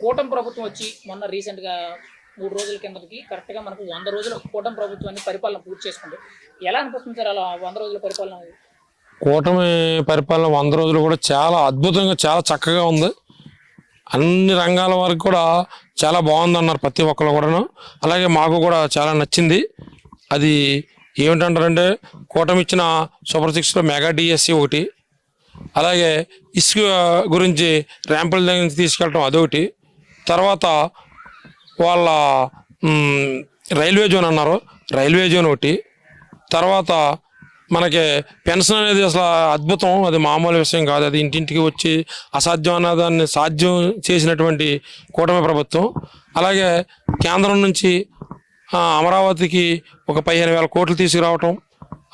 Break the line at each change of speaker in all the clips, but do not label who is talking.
కూటమి ప్రభుత్వం వచ్చి మొన్న రీసెంట్గా మూడు రోజుల కిందకి కరెక్ట్గా మనకు వంద రోజులు కూటమి ప్రభుత్వాన్ని పరిపాలన పూర్తి చేసుకుంది. ఎలా అనిపిస్తుంది సార్ అలా వంద రోజుల పరిపాలన
కూటమి పరిపాలన వంద రోజులు కూడా చాలా అద్భుతంగా చాలా చక్కగా ఉంది. అన్ని రంగాల వరకు కూడా చాలా బాగుంది అన్నారు ప్రతి ఒక్కరు కూడాను. అలాగే మాకు కూడా చాలా నచ్చింది. అది ఏమిటంటారంటే కూటమి ఇచ్చిన సూపర్ సిక్స్లో మెగా డిఎస్సి ఒకటి అలాగే ఇసుక గురించి ర్యాంపుల దగ్గర నుంచి తీసుకెళ్ళటం అదొకటి తర్వాత వాళ్ళ రైల్వే జోన్ అన్నారు. రైల్వే జోన్ ఒకటి. తర్వాత మనకి పెన్షన్ అనేది అసలు అద్భుతం. అది మామూలు విషయం కాదు. అది ఇంటింటికి వచ్చి అసాధ్యం అన్న దాన్ని సాధ్యం చేసినటువంటి కూటమి ప్రభుత్వం. అలాగే కేంద్రం నుంచి అమరావతికి ఒక పదిహేను వేల కోట్లు తీసుకురావటం.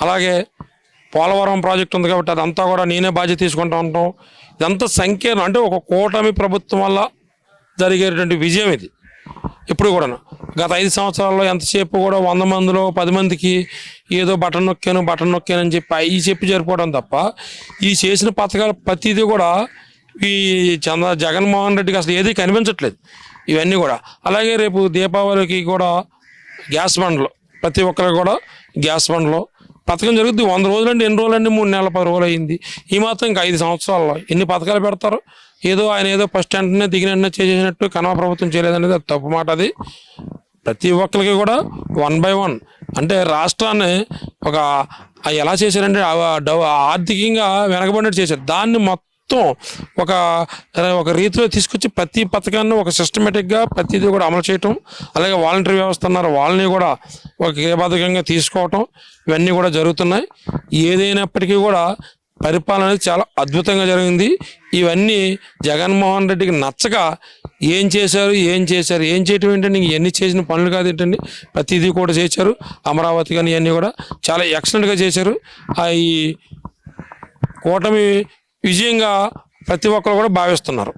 అలాగే పోలవరం ప్రాజెక్ట్ ఉంది కాబట్టి అదంతా కూడా నేనే బాధ్యత తీసుకుంటా ఉంటాం. ఇదంతా సంకీర్ణం అంటే ఒక కూటమి ప్రభుత్వం వల్ల జరిగేటువంటి విజయం ఇది. ఇప్పుడు కూడా గత ఐదు సంవత్సరాల్లో ఎంతసేపు కూడా వంద మందిలో పది మందికి ఏదో బటన్ నొక్కాను బటన్ నొక్కాను అని చెప్పి ఈ చెప్పి జరిపోవడం తప్ప ఈ చేసిన పథకాలు ప్రతిదీ కూడా ఈ చంద్ర జగన్మోహన్ రెడ్డికి అసలు ఏది కనిపించట్లేదు. ఇవన్నీ కూడా. అలాగే రేపు దీపావళికి కూడా గ్యాస్ బండ్లు ప్రతి ఒక్కరికి కూడా గ్యాస్ బండ్లు పథకం జరుగుతుంది వంద రోజులండి ఎన్ని రోజులండి? మూడు నెలల పది రోజులు అయింది ఈ మాత్రం ఇంకా ఐదు సంవత్సరాల్లో ఎన్ని పథకాలు పెడతారు? ఏదో ఆయన ఏదో ఫస్ట్ వెంటనే దిగిన వెంటనే చేసేసినట్టు కనవ ప్రభుత్వం చేయలేదనేది అది తప్పు మాట అది. ప్రతి ఒక్కరికి కూడా వన్ బై వన్. అంటే రాష్ట్రాన్ని ఒక ఎలా చేశారంటే ఆర్థికంగా వెనకబడినట్టు చేశారు. దాన్ని మొత్తం ఒక ఒక రీతిలో తీసుకొచ్చి ప్రతి పథకాన్ని ఒక సిస్టమేటిక్గా ప్రతిదీ కూడా అమలు చేయటం అలాగే వాలంటరీ వ్యవస్థ అన్నారు వాళ్ళని కూడా ఒక క్రియబద్ధకంగా తీసుకోవటం ఇవన్నీ కూడా జరుగుతున్నాయి. ఏదైనప్పటికీ కూడా పరిపాలన అనేది చాలా అద్భుతంగా జరిగింది. ఇవన్నీ జగన్మోహన్ రెడ్డికి నచ్చక ఏం చేశారు ఏం చేశారు ఏం చేయటం ఏంటంటే ఇంక ఇవన్నీ చేసిన పనులు కాదు ఏంటండి? ప్రతిదీ కూడా చేశారు. అమరావతి కానీ ఇవన్నీ కూడా చాలా ఎక్సలెంట్గా చేశారు. ఆ ఈ కూటమి విజయంగా ప్రతి ఒక్కరు కూడా భావిస్తున్నారు.